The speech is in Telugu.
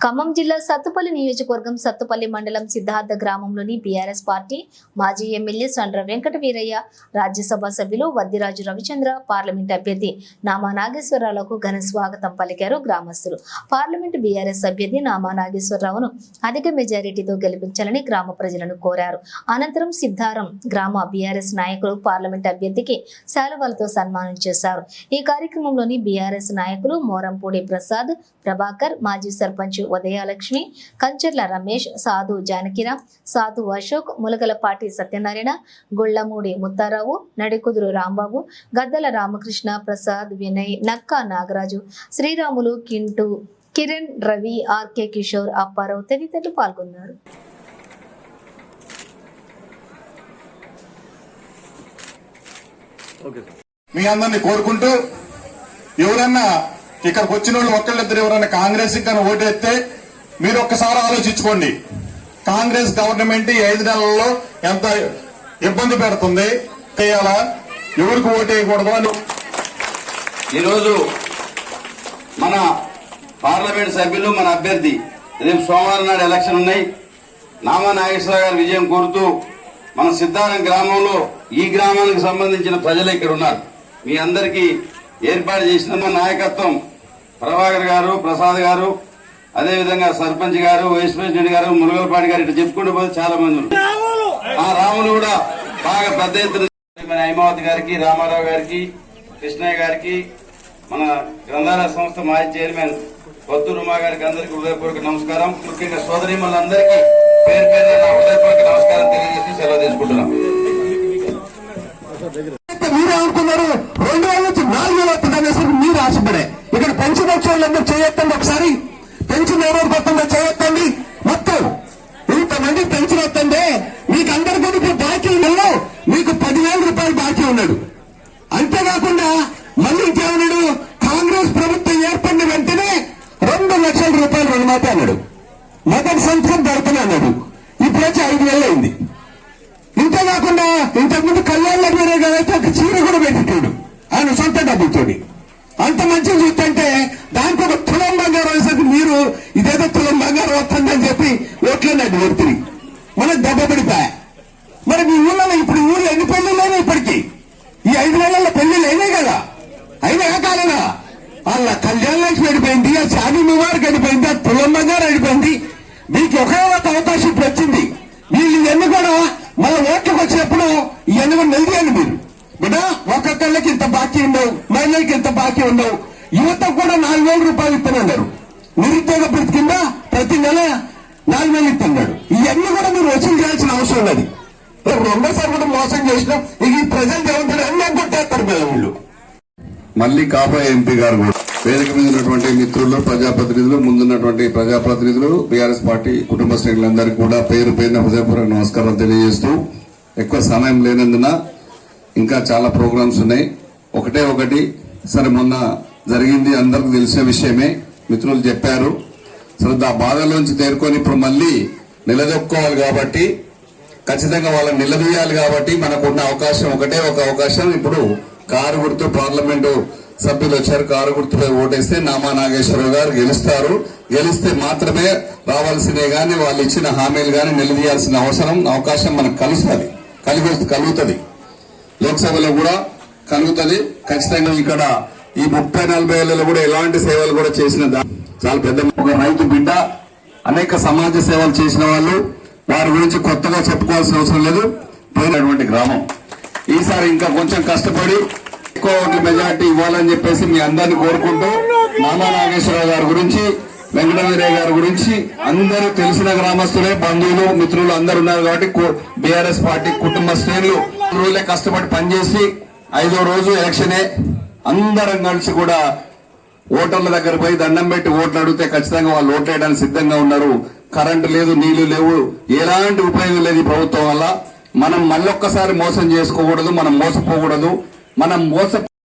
ఖమ్మం జిల్లా సత్తుపల్లి నియోజకవర్గం సత్తుపల్లి మండలం సిద్ధార్థ గ్రామంలోని బీఆర్ఎస్ పార్టీ మాజీ ఎమ్మెల్యే సండ్ర వెంకట వీరయ్య రాజ్యసభ సభ్యులు వద్దిరాజు రవిచంద్ర పార్లమెంట్ అభ్యర్థి నామా నాగేశ్వరరావులకు ఘన స్వాగతం పలికారు గ్రామస్తులు. పార్లమెంట్ బీఆర్ఎస్ అభ్యర్థి నామా నాగేశ్వరరావును అధిక మెజారిటీతో గెలిపించాలని గ్రామ ప్రజలను కోరారు. అనంతరం సిద్ధారం గ్రామ బీఆర్ఎస్ నాయకులు పార్లమెంట్ అభ్యర్థికి శాలువలతో సన్మానం చేశారు. ఈ కార్యక్రమంలోని బీఆర్ఎస్ నాయకులు మోరంపూడి ప్రసాద్ ప్రభాకర్ మాజీ సర్పంచ్ ఉదయలక్ష్మి కంచర్ల రమేష్ సాధు జానకిరామ్ సాధు అశోక్ ములగలపాటి సత్యనారాయణ గుళ్ళమూడి ముత్తారావు నడికుదురు రాంబాబు గద్దల రామకృష్ణ ప్రసాద్ వినయ్ నక్కా నాగరాజు శ్రీరాములు కింటు కిరణ్ రవి ఆర్కే కిషోర్ అప్పారావు తదితరులు పాల్గొన్నారు. మీ అందరినీ కోరుకుంటూ ఎవరన్నా ఇక్కడికి వచ్చిన వాళ్ళు ఒక్కళ్ళిద్దరు ఎవరైనా కాంగ్రెస్ కానీ ఓటేస్తే మీరు ఒక్కసారి ఆలోచించుకోండి. కాంగ్రెస్ గవర్నమెంట్ ఈ ఐదు నెలల్లో ఎంత ఇబ్బంది పెడుతుంది? చేయాలా? ఎవరికి ఓటేయకూడదు అని ఈరోజు మన పార్లమెంట్ సభ్యులు మన అభ్యర్థి రేపు సోమవారం నాడు ఎలక్షన్ ఉన్నాయి. నామా నాగేశ్వరరావు గారి విజయం కోరుతూ మన సిద్ధారం గ్రామంలో ఈ గ్రామానికి సంబంధించిన ప్రజలు ఇక్కడ ఉన్నారు. మీ అందరికీ ఏర్పాటు చేసిన నాయకత్వం. ప్రభాకర్ గారు ప్రసాద్ గారు అదేవిధంగా సర్పంచ్ గారు వైస్ ప్రెసిడెంట్ గారు మునగలపాటి గారు ఇట్లా చెప్పుకుంటూ పోతే చాలా మంది ఆ రాములు కూడా బాగా పెద్ద ఎత్తున మన హైమావతి గారికి రామారావు గారికి కృష్ణయ్య గారికి మన గ్రంథాలయ సంస్థ మాజీ చైర్మన్ కొత్తూరు ఉమా గారికి అందరికీ హృదయపూర్వక నమస్కారం. ముఖ్యంగా సోదరి అందరికీ పేరు పేరు హృదయపూర్వక నమస్కారం తెలియజేసి సెలవు తీసుకుంటున్నాం. అనుకున్నారు రెండు వేల నుంచి నాలుగు వేల వస్తుంది మీరు ఆశపడే ఇక్కడ పెన్షన్ వచ్చే వాళ్ళందరూ చేయొద్దండి ఒకసారి. పెన్షన్ ఎవరు కొత్తందో చేయొద్దండి. మొత్తం ఇంతమంది పెన్షన్ వస్తుంది మీకు అందరికీ ఇప్పుడు బాకీ ఉన్నాడు మీకు పదివేల రూపాయలు బాకీ ఉన్నాడు అంతేకాకుండా మళ్ళీ ఇంకేమన్నాడు? కాంగ్రెస్ ప్రభుత్వం ఏర్పడిన వెంటనే రెండు లక్షల రూపాయలు రుణమాఫీ అన్నాడు. మొదటి సంవత్సరం దొరకనే అన్నాడు. ఇప్పుడు వచ్చి ఐదు వేలు అయింది. ఇంతేకాకుండా ఇంతకుముందు కళ్యాణ్ లక్ష్మీ అయితే ఒక చీర కూడా పెట్టి మనకు దెబ్బ పడిపోయా. మరి మీ ఊళ్ళలో ఇప్పుడు ఊళ్ళో ఎన్ని పెళ్ళిళ్ళైనా ఇప్పటికి? ఈ ఐదు నెలల్లో పెళ్ళిళ్ళు అయినాయి కదా. అయినా కాలేనా వాళ్ళ కళ్యాణ లక్ష్మి అడిపోయింది ఆ షాదీ ముబారక్ అడిపోయింది ఆ తులమ్మ గారు అడిపోయింది మీకు ఒకే ఒక అవకాశం ఇప్పుడు వచ్చింది. వీళ్ళు ఇవన్నీ కూడా మళ్ళీ ఓట్లకు వచ్చినప్పుడు ఇవన్నీ కూడా నిలదీయండి మీరు. బిడ్డ ఒక్కొక్కళ్ళకి ఇంత బాకీ ఉండవు మహిళలకి ఇంత బాకీ ఉండవు. యువత కూడా నాలుగు వేల రూపాయలు ఇస్తున్నారు నిరుద్యోగ భృతి కింద ప్రతి నెల నాలుగు వేలు ఇస్తున్నాడు ఇవన్నీ కూడా మీరు వసూలు చేయాల్సిన అవసరం ఉన్నది రెండోసారి కూడా మోసం చేసినాం ఇక ఈ ప్రజలు జరుగుతుంది అన్ని కొట్టేస్తారు పిల్లలు మళ్ళీ కాపా ఎంపీ గారు కూడా. వేదిక మీద ఉన్నటువంటి మిత్రులు ప్రజాప్రతినిధులు ముందున్నటువంటి ప్రజాప్రతినిధులు బీఆర్ఎస్ పార్టీ కుటుంబ శ్రేణులందరికీ కూడా పేరు పేరున హృదయపూర్వక నమస్కారం తెలియజేస్తూ ఎక్కువ సమయం లేనందున ఇంకా చాలా ప్రోగ్రామ్స్ ఉన్నాయి. ఒకటే ఒకటి. సరే మొన్న జరిగింది అందరికి తెలిసిన విషయమే. మిత్రులు చెప్పారు. సరే ఆ బాధలోంచి తేరుకొని ఇప్పుడు మళ్ళీ నిలదొక్కోవాలి కాబట్టి ఖచ్చితంగా వాళ్ళని నిలదీయాలి కాబట్టి మనకున్న అవకాశం ఒకటే ఒక అవకాశం ఇప్పుడు కారు గుర్తు పార్లమెంటు సభ్యులు వచ్చారు కారు గుర్తుపై ఓటేస్తే నామా నాగేశ్వరరావు గారు గెలుస్తారు. గెలిస్తే మాత్రమే రావాల్సినే కానీ వాళ్ళు ఇచ్చిన హామీలు కానీ నిలదీయాల్సిన అవసరం అవకాశం మనకు కలుస్తుంది కలిగి కలుగుతుంది. లోక్సభలో కూడా కలుగుతుంది. ఖచ్చితంగా ఇక్కడ ఈ ముప్పై నలభై ఏళ్ళలో కూడా ఎలాంటి సేవలు కూడా చేసిన చాలా పెద్ద ఒక రైతు బిడ్డ. అనేక సమాజ సేవలు చేసిన వాళ్ళు వారి గురించి కొత్తగా చెప్పుకోవాల్సిన అవసరం లేదు. పోయినటువంటి గ్రామం. ఈసారి ఇంకా కొంచెం కష్టపడి ఎక్కువ ఓట్ల మెజార్టీ ఇవ్వాలని చెప్పేసి మీ అందరిని కోరుకుంటూ నామా నాగేశ్వరరావు గారి గురించి వెంకటవీరయ్య గారి గురించి అందరూ తెలిసిన గ్రామస్తులే బంధువులు మిత్రులు అందరు ఉన్నారు కాబట్టి బీఆర్ఎస్ పార్టీ కుటుంబ శ్రేణులు రోజులే కష్టపడి పనిచేసి ఐదో రోజు ఎలక్షనే అందరం కలిసి కూడా ఓటర్ల దగ్గర పోయి దండం పెట్టి ఓట్లు అడిగితే ఖచ్చితంగా వాళ్ళు ఓట్లు వేయడానికి సిద్ధంగా ఉన్నారు. కరెంటు లేదు నీళ్ళు లేవు. ఎలాంటి ఉపయోగం లేదు ప్రభుత్వం వల్ల. మనం మళ్ళొక్కసారి మోసం చేసుకోకూడదు మనం మోసపోకూడదు. మనం మోస